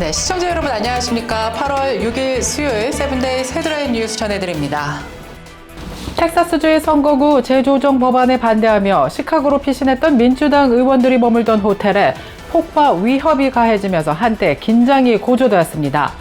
네, 시청자 여러분 안녕하십니까? 8월 6일 수요일 세븐데이 헤드라인 뉴스 전해드립니다. 텍사스주의 선거구 재조정 법안에 반대하며 시카고로 피신했던 민주당 의원들이 머물던 호텔에 폭파 위협이 가해지면서 한때 긴장이 고조되었습니다.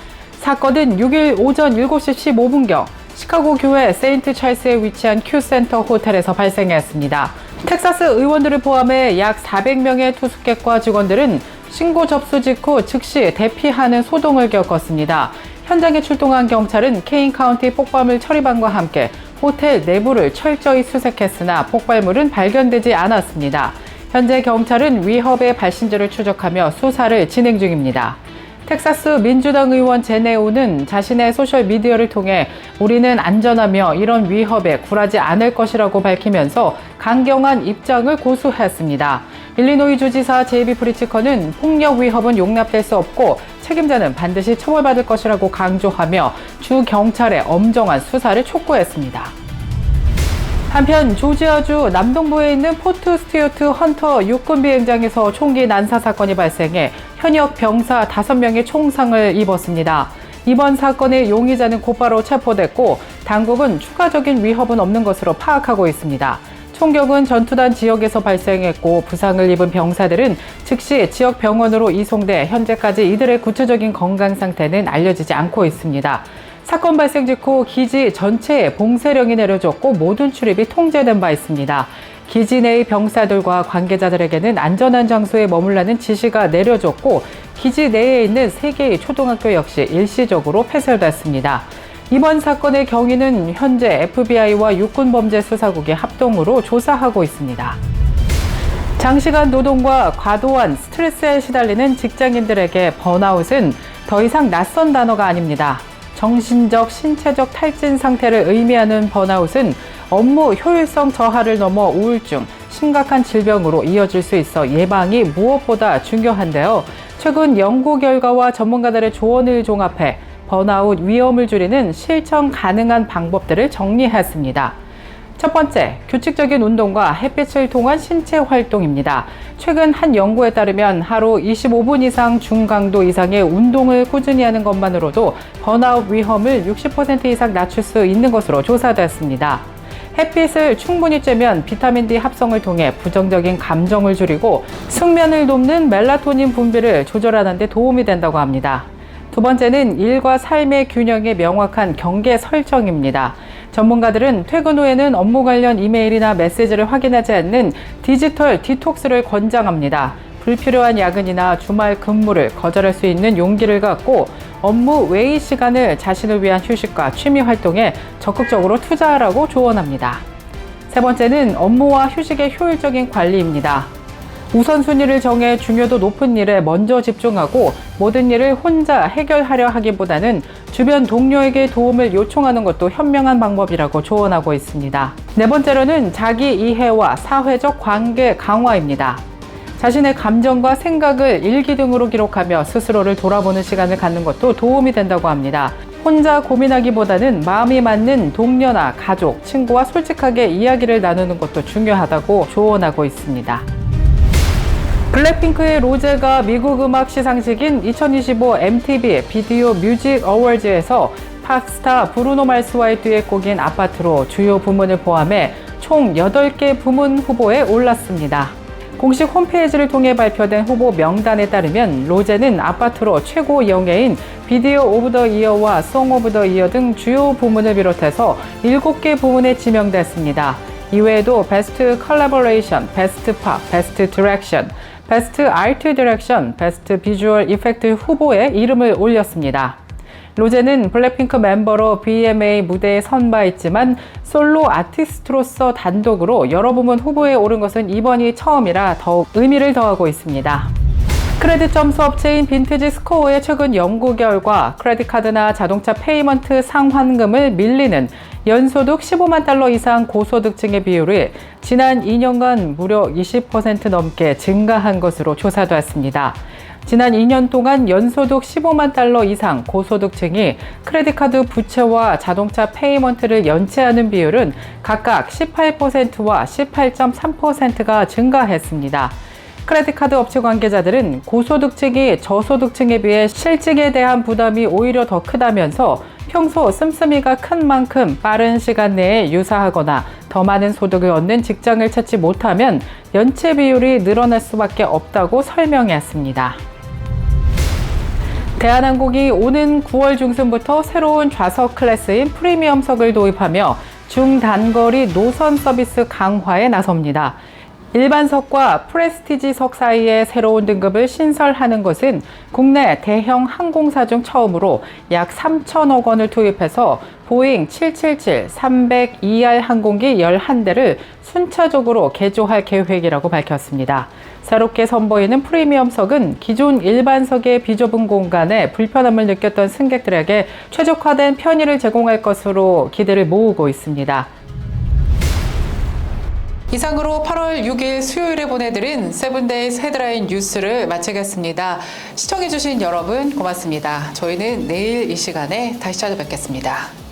사건은 6일 오전 7시 15분경 시카고 교회 세인트 찰스에 위치한 큐센터 호텔에서 발생했습니다. 텍사스 의원들을 포함해 약 400명의 투숙객과 직원들은 신고 접수 직후 즉시 대피하는 소동을 겪었습니다. 현장에 출동한 경찰은 케인 카운티 폭발물 처리반과 함께 호텔 내부를 철저히 수색했으나 폭발물은 발견되지 않았습니다. 현재 경찰은 위협의 발신지를 추적하며 수사를 진행 중입니다. 텍사스 민주당 의원 제네오는 자신의 소셜 미디어를 통해 우리는 안전하며 이런 위협에 굴하지 않을 것이라고 밝히면서 강경한 입장을 고수했습니다. 일리노이 주지사 제이비 프리치커는 폭력 위협은 용납될 수 없고 책임자는 반드시 처벌받을 것이라고 강조하며 주 경찰의 엄정한 수사를 촉구했습니다. 한편 조지아주 남동부에 있는 포트 스튜어트 헌터 육군 비행장에서 총기 난사 사건이 발생해 현역 병사 5명이 총상을 입었습니다. 이번 사건의 용의자는 곧바로 체포됐고 당국은 추가적인 위협은 없는 것으로 파악하고 있습니다. 총격은 전투단 지역에서 발생했고 부상을 입은 병사들은 즉시 지역 병원으로 이송돼 현재까지 이들의 구체적인 건강 상태는 알려지지 않고 있습니다. 사건 발생 직후 기지 전체에 봉쇄령이 내려졌고 모든 출입이 통제된 바 있습니다. 기지 내의 병사들과 관계자들에게는 안전한 장소에 머물라는 지시가 내려졌고 기지 내에 있는 세 개의 초등학교 역시 일시적으로 폐쇄됐습니다. 이번 사건의 경위는 현재 FBI와 육군범죄수사국이 합동으로 조사하고 있습니다. 장시간 노동과 과도한 스트레스에 시달리는 직장인들에게 번아웃은 더 이상 낯선 단어가 아닙니다. 정신적, 신체적 탈진 상태를 의미하는 번아웃은 업무 효율성 저하를 넘어 우울증, 심각한 질병으로 이어질 수 있어 예방이 무엇보다 중요한데요. 최근 연구 결과와 전문가들의 조언을 종합해 번아웃 위험을 줄이는 실천 가능한 방법들을 정리했습니다. 첫 번째, 규칙적인 운동과 햇빛을 통한 신체 활동입니다. 최근 한 연구에 따르면 하루 25분 이상 중강도 이상의 운동을 꾸준히 하는 것만으로도 번아웃 위험을 60% 이상 낮출 수 있는 것으로 조사됐습니다. 햇빛을 충분히 쬐면 비타민 D 합성을 통해 부정적인 감정을 줄이고 숙면을 돕는 멜라토닌 분비를 조절하는 데 도움이 된다고 합니다. 두 번째는 일과 삶의 균형의 명확한 경계 설정입니다. 전문가들은 퇴근 후에는 업무 관련 이메일이나 메시지를 확인하지 않는 디지털 디톡스를 권장합니다. 불필요한 야근이나 주말 근무를 거절할 수 있는 용기를 갖고 업무 외의 시간을 자신을 위한 휴식과 취미 활동에 적극적으로 투자하라고 조언합니다. 세 번째는 업무와 휴식의 효율적인 관리입니다. 우선순위를 정해 중요도 높은 일에 먼저 집중하고 모든 일을 혼자 해결하려 하기보다는 주변 동료에게 도움을 요청하는 것도 현명한 방법이라고 조언하고 있습니다. 네 번째로는 자기 이해와 사회적 관계 강화입니다. 자신의 감정과 생각을 일기 등으로 기록하며 스스로를 돌아보는 시간을 갖는 것도 도움이 된다고 합니다. 혼자 고민하기보다는 마음이 맞는 동료나 가족, 친구와 솔직하게 이야기를 나누는 것도 중요하다고 조언하고 있습니다. 블랙핑크의 로제가 미국 음악 시상식인 2025 MTV 비디오 뮤직 어워즈에서 팝스타 브루노 말스와의 듀엣곡인 아파트로 주요 부문을 포함해 총 8개 부문 후보에 올랐습니다. 공식 홈페이지를 통해 발표된 후보 명단에 따르면 로제는 아파트로 최고 영예인 비디오 오브 더 이어와 송 오브 더 이어 등 주요 부문을 비롯해서 7개 부문에 지명됐습니다. 이외에도 베스트 컬래버레이션, 베스트 팝, 베스트 디렉션, 베스트 아트 디렉션, 베스트 비주얼 이펙트 후보에 이름을 올렸습니다. 로제는 블랙핑크 멤버로 BMA 무대에 선바 있지만 솔로 아티스트로서 단독으로 여러 부문 후보에 오른 것은 이번이 처음이라 더욱 의미를 더하고 있습니다. 크레딧 점수 업체인 빈티지 스코어의 최근 연구 결과 크레딧 카드나 자동차 페이먼트 상환금을 밀리는 연소득 15만 달러 이상 고소득층의 비율이 지난 2년간 무려 20% 넘게 증가한 것으로 조사되었습니다. 지난 2년 동안 연소득 15만 달러 이상 고소득층이 크레딧카드 부채와 자동차 페이먼트를 연체하는 비율은 각각 18%와 18.3%가 증가했습니다. 크레딧 카드 업체 관계자들은 고소득층이 저소득층에 비해 실직에 대한 부담이 오히려 더 크다면서 평소 씀씀이가 큰 만큼 빠른 시간 내에 유사하거나 더 많은 소득을 얻는 직장을 찾지 못하면 연체 비율이 늘어날 수밖에 없다고 설명했습니다. 대한항공이 오는 9월 중순부터 새로운 좌석 클래스인 프리미엄석을 도입하며 중단거리 노선 서비스 강화에 나섭니다. 일반석과 프레스티지석 사이에 새로운 등급을 신설하는 것은 국내 대형 항공사 중 처음으로 약 3천억 원을 투입해서 보잉 777, 302R 항공기 11대를 순차적으로 개조할 계획이라고 밝혔습니다. 새롭게 선보이는 프리미엄석은 기존 일반석의 비좁은 공간에 불편함을 느꼈던 승객들에게 최적화된 편의를 제공할 것으로 기대를 모으고 있습니다. 이상으로 8월 6일 수요일에 보내드린 세븐데이즈 헤드라인 뉴스를 마치겠습니다. 시청해주신 여러분 고맙습니다. 저희는 내일 이 시간에 다시 찾아뵙겠습니다.